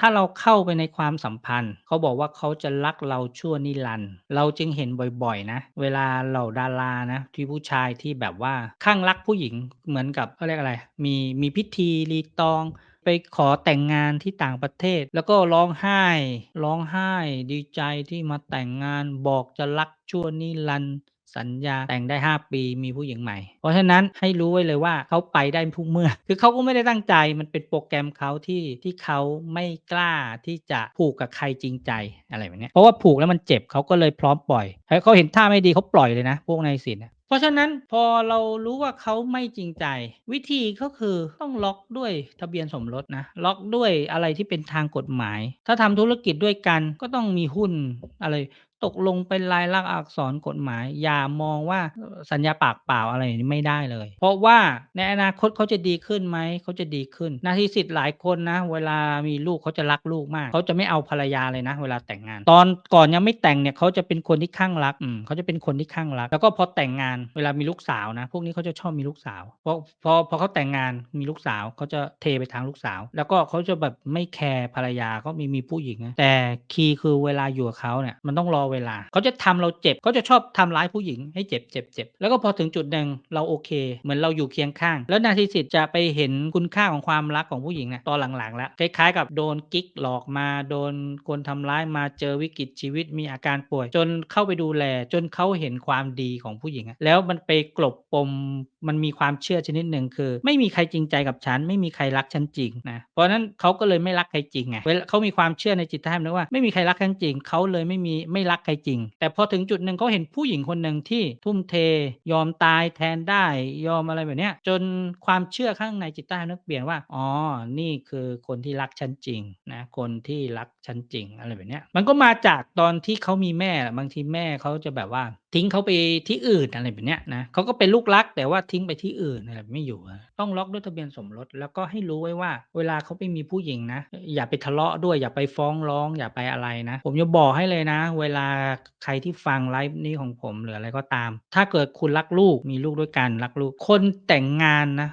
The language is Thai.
ถ้าเราเข้าไปในความสัมพันธ์ เขาบอกว่าเขาจะรักเราชั่วนิรันดร์เราจึงเห็นบ่อยๆนะ เวลาเหล่าดารานะที่ผู้ชายที่แบบว่าคลั่งรักผู้หญิงเหมือนกับเขาเรียกอะไร มีมีพิธีรีตองไปขอแต่งงานที่ต่างประเทศ แล้วก็ร้องไห้ ร้องไห้ ดีใจที่มาแต่งงานบอกจะรักชั่วนิรันดร์ สัญญาแต่งได้ 5 ปีมีผู้หญิงใหม่ เพราะฉะนั้นให้รู้ไว้เลยว่าเขาไปได้ทุกเมื่อ คือเขาก็ไม่ได้ตั้งใจมันเป็นโปรแกรมเขาที่ที่เขาไม่กล้าที่จะผูกกับใครจริงใจอะไรแบบเนี้ยเพราะว่าผูกแล้วมันเจ็บเขาก็เลยพร้อมปล่อยเขาเห็นท่าไม่ดีเขาปล่อยเลยนะ พวกนายสินเพราะฉะนั้นพอเรารู้ว่าเขาไม่จริงใจ วิธีก็คือต้องล็อกด้วยทะเบียนสมรสนะล็อกด้วยอะไรที่เป็นทางกฎหมาย ถ้าทำธุรกิจด้วยกันก็ต้องมีหุ้นอะไร ตกลงเป็นลายลักษณ์อักษรกฎหมาย อย่ามองว่าสัญญาปากเปล่าอะไรอย่างนี้ไม่ได้เลย เพราะว่าในอนาคตเขาจะดีขึ้นไหมเขาจะดีขึ้นนาทีสิทธิ์หลายคนนะ เวลามีลูกเขาจะรักลูกมากเขาจะไม่เอาภรรยาเลยนะ เวลาแต่งงาน ตอนก่อนยังไม่แต่งเนี่ยเขาจะเป็นคนที่คลั่งรักอืมเขาจะเป็นคนที่คลั่งรัก แล้วก็พอแต่งงานเวลามีลูกสาวนะ พวกนี้เขาจะชอบมีลูกสาวพอพอพอเขาแต่งงานมีลูกสาวเขาจะเทไปทางลูกสาว แล้วก็เขาจะแบบไม่แคร์ภรรยาเขามีมีผู้หญิงนะแต่คีย์คือเวลาอยู่กับเขาเนี่ยมันต้องรอเวลา เขาจะทำเราเจ็บเขาจะชอบทำร้ายผู้หญิงให้เจ็บๆๆแล้วก็พอถึงจุดหนึ่งเราโอเค เหมือนเราอยู่เคียงข้าง แล้วนาทีสิทธิ์จะไปเห็นคุณค่าของความรักของผู้หญิงนี่ยตอนหลังๆ แล้วคล้ายๆกับโดนกิ๊กหลอกมาโดนคนทำร้ายมาเจอวิกฤตชีวิตมีอาการป่วย จนเข้าไปดูแล จนเขาเห็นความดีของผู้หญิง แล้วมันไปกลบปม มันมีความเชื่อชนิดหนึ่งคือ ไม่มีใครจริงใจกับฉัน ไม่มีใครรักฉันจริงนะเพราะนั้นเขาก็เลยไม่รักใครจริงไงเวลาเขามีความเชื่อในจิตใต้สำนึกว่าไม่มีใครรักฉันจริงเขาเลยไม่มีไม่รักใครจริง แต่พอถึงจุดหนึ่งเขาเห็นผู้หญิงคนหนึ่งที่ทุ่มเท ยอมตายแทนได้ยอมอะไรแบบเนี้ยจนความเชื่อข้างในจิตใต้สำนึกเปลี่ยนว่าอ๋อนี่คือคนที่รักฉันจริงนะคนที่รักฉันจริงอะไรแบบเนี้ยมันก็มาจากตอนที่เขามีแม่บางทีแม่เขาจะแบบว่า ทิ้งเขาไปที่อื่นอะไรแบบเนี้ยนะเขาก็เป็นลูกรักแต่ว่าทิ้งไปที่อื่นอะไรไม่อยู่ต้องล็อกด้วยทะเบียนสมรส แล้วก็ให้รู้ไว้ว่า เวลาเขาไปมีผู้หญิงนะ อย่าไปทะเลาะด้วยอย่าไปฟ้องร้อง อย่าไปอะไรนะ ผมจะบอกให้เลยนะ เวลาใครที่ฟังไลฟ์นี้ของผมหรืออะไรก็ตาม ถ้าเกิดคุณรักลูกมีลูกด้วยกันรักลูกคนแต่งงานนะ